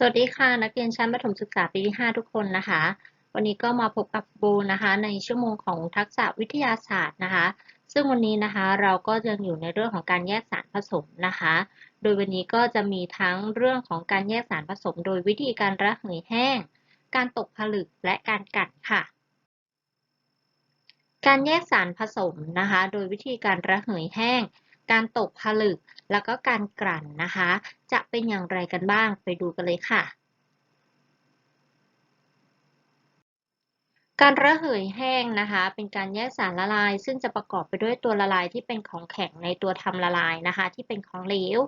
สวัสดีค่ะนักเรียนชั้นประถมศึกษาปีที่ 5 ทุกคนนะคะ วันนี้ก็มาพบกับโบนะคะ ในชั่วโมงของทักษะวิทยาศาสตร์นะคะ ซึ่งวันนี้นะคะเราก็ยังอยู่ในเรื่องของการแยกสารผสมนะคะ โดยวันนี้ก็จะมีทั้งเรื่องของการแยกสารผสม โดยวิธีการระเหยแห้ง การตกผลึกและการกัดค่ะ การแยกสารผสมนะคะ โดยวิธีการระเหยแห้ง การตกผลึก แล้วก็การกลั่นนะคะ จะเป็นอย่างไรกันบ้างไปดูกันเลยค่ะ การระเหยแห้งนะคะ เป็นการแยกสารละลาย ซึ่งจะประกอบไปด้วยตัวละลายที่เป็นของแข็งในตัวทำละลายนะคะ ที่เป็นของเหลว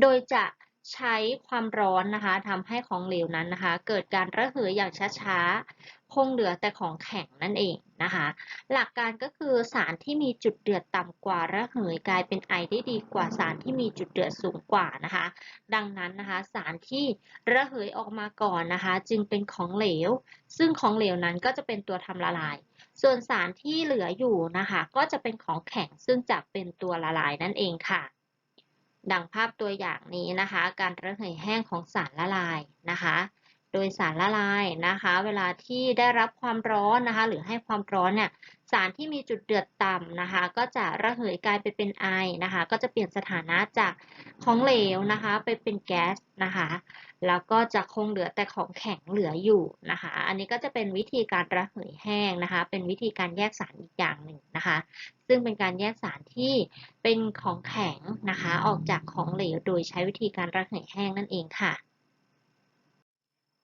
โดยจะ ใช้ความร้อนนะคะทำให้ของเหลวนั้นนะคะ เกิดการระเหยอย่างช้าๆ คงเหลือแต่ของแข็งนั่นเองนะคะ หลักการก็คือสารที่มีจุดเดือดต่ำกว่าระเหยกลายเป็นไอได้ดีกว่าสารที่มีจุดเดือดสูงกว่านะคะ ดังนั้นนะคะสารที่ระเหยออกมาก่อนนะคะ จึงเป็นของเหลว ซึ่งของเหลวนั้นก็จะเป็นตัวทำละลาย ส่วนสารที่เหลืออยู่นะคะ ก็จะเป็นของแข็งซึ่งจะเป็นตัวละลายนั่นเองค่ะ ดังภาพตัวอย่างนี้นะคะ การระเหยแห้งของสารละลายนะคะ โดยสารละลายนะคะ เวลาที่ได้รับความร้อนนะคะ หรือให้ความร้อนเนี่ยสารที่มีจุดเดือดต่ำนะคะ ก็จะระเหยกลายไปเป็นไอนะคะ ก็จะเปลี่ยนสถานะจากของเหลวนะคะ ไปเป็นแก๊สนะคะ แล้วก็จะคงเหลือแต่ของแข็งเหลืออยู่นะคะ อันนี้ก็จะเป็นวิธีการระเหยแห้งนะคะ เป็นวิธีการแยกสารอีกอย่างหนึ่งนะคะ ซึ่งเป็นการแยกสารที่เป็นของแข็งนะคะ ออกจากของเหลวโดยใช้วิธีการระเหยแห้งนั่นเองค่ะ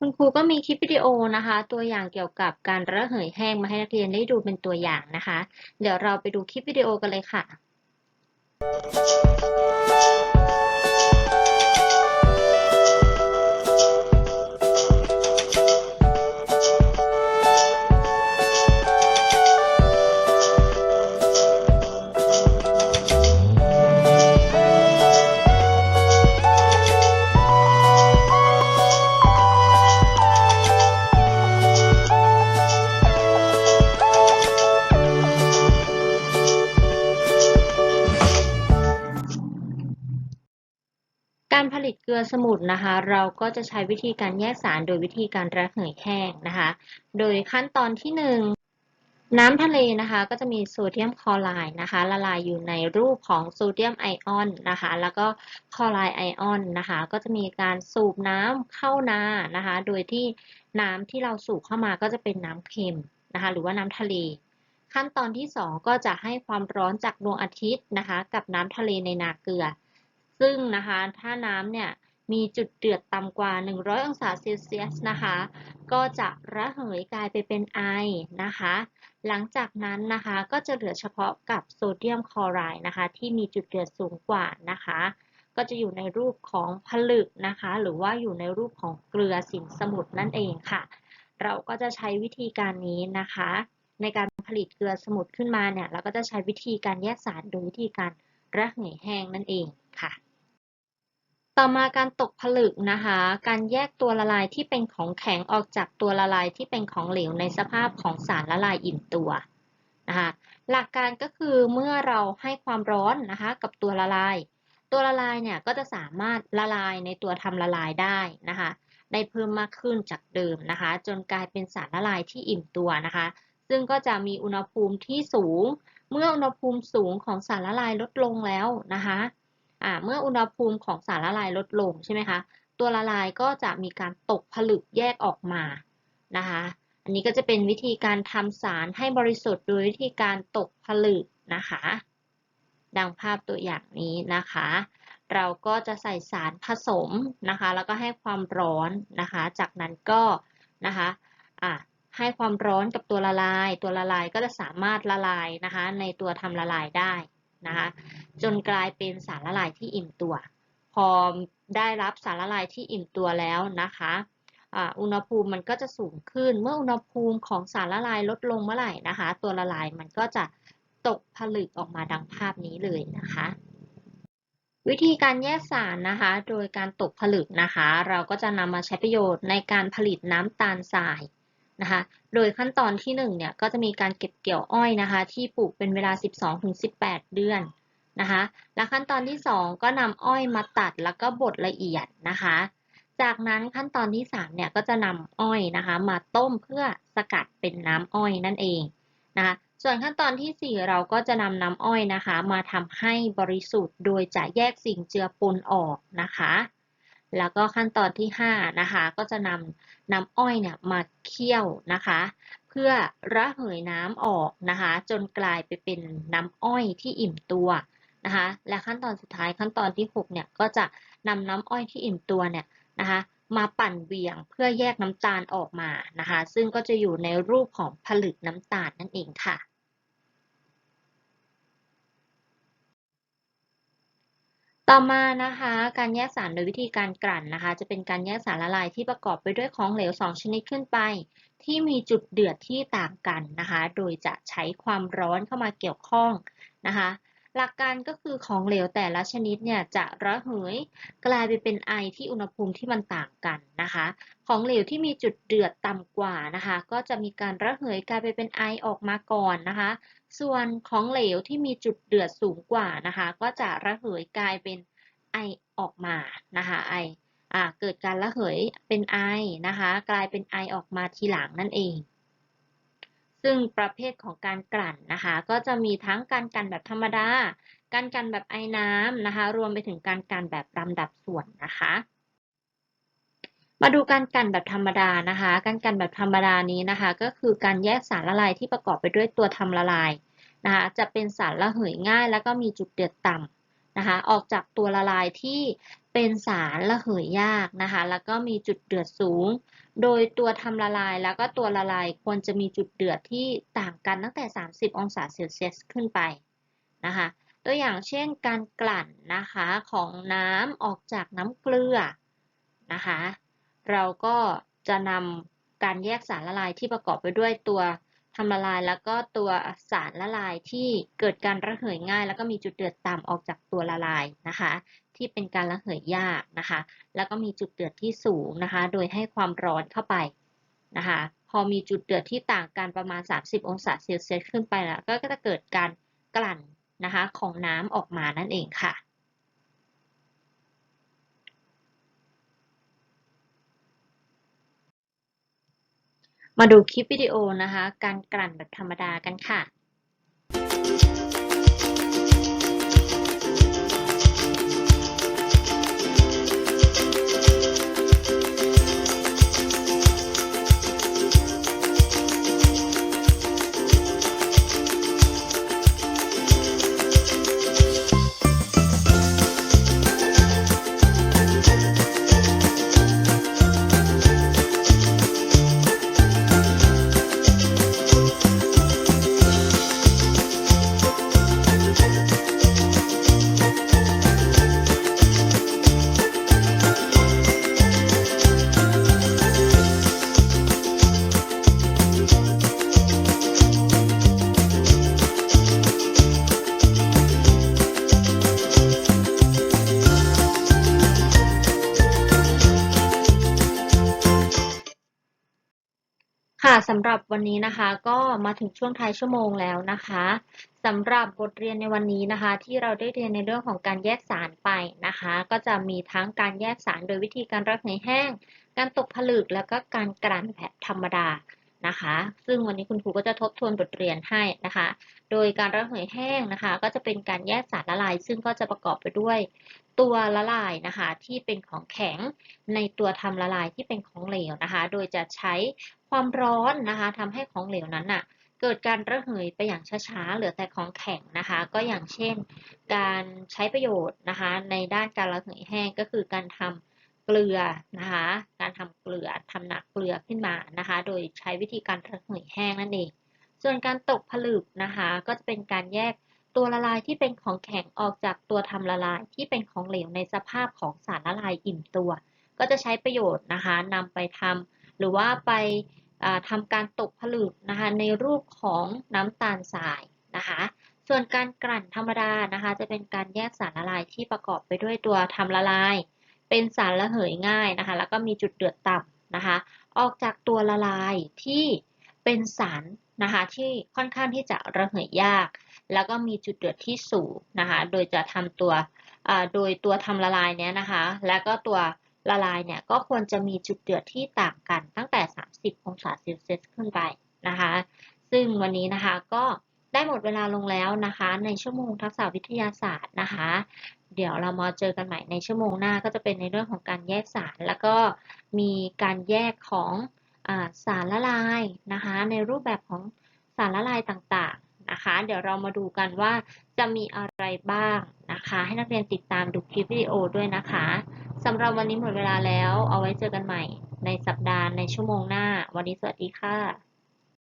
คุณครูก็มีคลิปวิดีโอนะคะ ตัวอย่างเกี่ยวกับการระเหยแห้งมาให้นักเรียนได้ดูเป็นตัวอย่างนะคะ เดี๋ยวเราไปดูคลิปวิดีโอกันเลยค่ะ นะคะ เราก็จะใช้วิธีการแยกสารโดยวิธีการระเหยแห้งนะคะ โดยขั้นตอนที่ 1น้ำทะเลนะคะก็จะมีโซเดียมคลอไรด์นะคะละลายอยู่ในรูปของโซเดียมไอออนนะคะแล้วก็คลอไรด์ไอออนนะคะก็จะมีการสูบน้ำเข้านานะคะ โดยที่น้ำที่เราสูบเข้ามาก็จะเป็นน้ำเค็มนะคะหรือว่าน้ำทะเล ขั้นตอนที่ 2 ก็จะให้ความร้อนจากดวงอาทิตย์นะคะกับน้ำทะเลในนาเกลือ ซึ่งนะคะถ้าน้ำเนี่ย มีจุดเดือดต่ำกว่า 100 องศาเซลเซียสนะคะ ก็จะระเหยกลายไปเป็นไอนะคะ หลังจากนั้นนะคะก็จะเหลือเฉพาะกับโซเดียมคลอไรด์นะคะ ที่มีจุดเดือดสูงกว่านะคะ ก็จะอยู่ในรูปของผลึกนะคะ หรือว่าอยู่ในรูปของเกลือสินสมุทรนั่นเองค่ะ เราก็จะใช้วิธีการนี้นะคะ ในการผลิตเกลือสมุทรขึ้นมาเนี่ยเราก็จะใช้วิธีการแยกสารโดยวิธีการระเหยแห้งนั่นเองค่ะ ต่อมาการตกผลึกนะคะ การแยกตัวละลายที่เป็นของแข็งออกจากตัวละลายที่เป็นของเหลวในสภาพของสารละลายอิ่มตัวนะคะหลักการก็คือเมื่อเราให้ความร้อนนะคะกับตัวละลาย ตัวละลายเนี่ยก็จะสามารถละลายในตัวทำละลายได้นะคะได้เพิ่มมากขึ้นจากเดิมนะคะ จนกลายเป็นสารละลายที่อิ่มตัวนะคะ ซึ่งก็จะมีอุณหภูมิที่สูง เมื่ออุณหภูมิสูงของสารละลายลดลงแล้วนะคะ เมื่ออุณหภูมิของสารละลายลดลงใช่ไหมคะตัวละลายก็จะมีการตกผลึกแยกออกมานะคะอันนี้ก็จะเป็นวิธีการทำสารให้บริสุทธิ์โดยวิธีการตกผลึกนะคะ ดังภาพตัวอย่างนี้นะคะ เราก็จะใส่สารผสมนะคะ แล้วก็ให้ความร้อนนะคะ จากนั้นก็นะคะะให้ความร้อนกับตัวละลาย ตัวละลายก็จะสามารถละลายนะคะ ในตัวทำละลายได้ นะคะจนกลายเป็นสารละลายที่อิ่มตัว พอได้รับสารละลายที่อิ่มตัวแล้วนะคะอุณหภูมิมันก็จะสูงขึ้นเมื่ออุณหภูมิของสารละลายลดลงเมื่อไหร่นะคะ ตัวละลายมันก็จะตกผลึกออกมาดังภาพนี้เลยนะคะ วิธีการแยกสารนะคะ โดยการตกผลึกนะคะ เราก็จะนำมาใช้ประโยชน์ในการผลิตน้ำตาลทราย นะคะ โดยขั้นตอนที่ 1 เนี่ย ก็จะมีการเก็บเกี่ยวอ้อยนะคะ ที่ปลูกเป็นเวลา 12-18 เดือนนะคะ และขั้นตอนที่ 2 ก็นำอ้อยมาตัดแล้วก็บดละเอียดนะคะ จากนั้นขั้นตอนที่ 3 เนี่ย ก็จะนำอ้อยนะคะ มาต้มเพื่อสกัดเป็นน้ำอ้อยนั่นเองนะคะ ส่วนขั้นตอนที่ 4 เราก็จะนำน้ำอ้อยนะคะ มาทำให้บริสุทธิ์ โดยจะแยกสิ่งเจือปนออกนะคะ แล้วก็ขั้นตอนที่ 5 นะคะ ก็จะนำน้ำอ้อยเนี่ยมาเคี่ยวนะคะ เพื่อระเหยน้ำออกนะคะ จนกลายไปเป็นน้ำอ้อยที่อิ่มตัวนะคะ และขั้นตอนสุดท้ายขั้นตอนที่ 6 เนี่ยก็จะนำน้ำอ้อยที่อิ่มตัวเนี่ยนะคะมาปั่นเวียงเพื่อแยกน้ำตาลออกมานะคะ ซึ่งก็จะอยู่ในรูปของผลึกน้ำตาลนั่นเองค่ะ ต่อมานะคะการแยกสารโดยวิธีการกลั่นนะคะ จะเป็นการแยกสารละลายที่ประกอบไปด้วยของเหลว 2 ชนิดขึ้นไป ที่มีจุดเดือดที่ต่างกันนะคะ โดยจะใช้ความร้อนเข้ามาเกี่ยวข้องนะคะ หลักการก็คือของเหลวแต่ละชนิดเนี่ยจะระเหยกลายไปเป็นไอที่อุณหภูมิที่มันต่างกันนะคะ ของเหลวที่มีจุดเดือดต่ำกว่านะคะ ก็จะมีการระเหยกลายไปเป็นไอออกมาก่อนนะคะ ส่วนของเหลวที่มีจุดเดือดสูงกว่านะคะ ก็จะระเหยกลายเป็นไอออกมานะคะไออ่าเกิดการระเหยเป็นไอนะคะ กลายเป็นไอออกมาทีหลังนั่นเอง ซึ่งประเภทของการกลั่นนะคะ ก็จะมีทั้งการกลั่นแบบธรรมดา การกลั่นแบบไอ้น้ำนะคะ รวมไปถึงการกลั่นแบบลำดับส่วนนะคะ มาดูการกลั่นแบบธรรมดานะคะ การกลั่นแบบธรรมดานี้นะคะ ก็คือการแยกสารละลายที่ประกอบไปด้วยตัวทำละลายนะคะ จะเป็นสารระเหยง่าย แล้วก็มีจุดเดือดต่ำนะคะ ออกจากตัวละลายที่ เป็นสารระเหยยากนะคะ แล้วก็มีจุดเดือดสูง โดยตัวทำละลายแล้วก็ตัวละลายควรจะมีจุดเดือดที่ต่างกันตั้งแต่ 30 องศาเซลเซียสขึ้นไปนะคะ ตัวอย่างเช่นการกลั่นนะคะของน้ำออกจากน้ำเกลือนะคะ เราก็จะนำการแยกสารละลายที่ประกอบไปด้วยตัวทำละลายแล้วก็ตัวสารละลายที่เกิดการระเหยง่าย แล้วก็มีจุดเดือดต่ำออกจากตัวละลายนะคะ ที่เป็นการระเหยยากนะคะ แล้วก็มีจุดเดือดที่สูงนะคะ โดยให้ความร้อนเข้าไปนะคะ พอมีจุดเดือดที่ต่างกันประมาณ 30 องศาเซลเซียสขึ้นไปแล้ว ก็จะเกิดการกลั่นนะคะของน้ำออกมานั่นเองค่ะมาดูคลิปวิดีโอนะคะ การกลั่นแบบธรรมดากันค่ะ ค่ะสำหรับวันนี้นะคะก็มาถึงช่วงท้ายชั่วโมงแล้วนะคะสำหรับบทเรียนในวันนี้นะคะ ที่เราได้เรียนในเรื่องของการแยกสารไปนะคะ ก็จะมีทั้งการแยกสารโดยวิธีการรักเหยแห้ง การตกผลึกแล้วก็การกลั่นแบบธรรมดานะคะ ซึ่งวันนี้คุณครูก็จะทบทวนบทเรียนให้นะคะ โดยการระเหยแห้งนะคะ ก็จะเป็นการแยกสารละลาย ซึ่งก็จะประกอบไปด้วย ตัวละลายนะคะ ที่เป็นของแข็งในตัวทำละลายที่เป็นของเหลวนะคะ โดยจะใช้ ความร้อนนะคะทำให้ของเหลวนั้นน่ะเกิดการระเหยไปอย่างช้าๆ เหลือแต่ของแข็งนะคะ ก็อย่างเช่น การใช้ประโยชน์นะคะ ในด้านการระเหยแห้งก็คือการทำเกลือนะคะ การทำเกลือทำหนักเกลือขึ้นมานะคะ โดยใช้วิธีการระเหยแห้งนั่นเอง ส่วนการตกผลึกนะคะ ก็จะเป็นการแยกตัวละลายที่เป็นของแข็งออกจากตัวทำละลายที่เป็นของเหลวในสภาพของสารละลายอิ่มตัว ก็จะใช้ประโยชน์นะคะนำไปทำหรือว่าไป ทำการตกผลึกนะคะในรูปของน้ำตาลทรายนะคะส่วนการกลั่นธรรมดานะคะ จะเป็นการแยกสารละลายที่ประกอบไปด้วยตัวทำละลาย เป็นสารระเหยง่ายนะคะ แล้วก็มีจุดเดือดต่ำนะคะ ออกจากตัวละลายที่เป็นสารนะคะที่ค่อนข้างที่จะระเหยยาก แล้วก็มีจุดเดือดที่สูงนะคะ โดยจะทำตัวโดยตัวทำละลายเนี้ยนะคะ แล้วก็ตัวละลายเนี่ยก็ควรจะมีจุดเดือดที่ต่างกันตั้งแต่ 30องศาเซลเซียสขึ้นไปนะคะ ซึ่งวันนี้นะคะก็ได้หมดเวลาลงแล้วนะคะ ในชั่วโมงทักษะวิทยาศาสตร์นะคะ เดี๋ยวเรามาเจอกันใหม่ในชั่วโมงหน้าก็จะเป็นในเรื่องของการแยกสาร แล้วก็มีการแยกของอสารละลายนะคะ ในรูปแบบของสารละลายต่างๆนะคะ เดี๋ยวเรามาดูกันว่าจะมีอะไรบ้างนะคะ ให้นักเรียนติดตามดูคลิปวิดีโอด้วยนะคะ สำหรับวันนี้หมดเวลาแล้ว เอาไว้เจอกันใหม่ในสัปดาห์ในชั่วโมงหน้า วันนี้สวัสดีค่ะ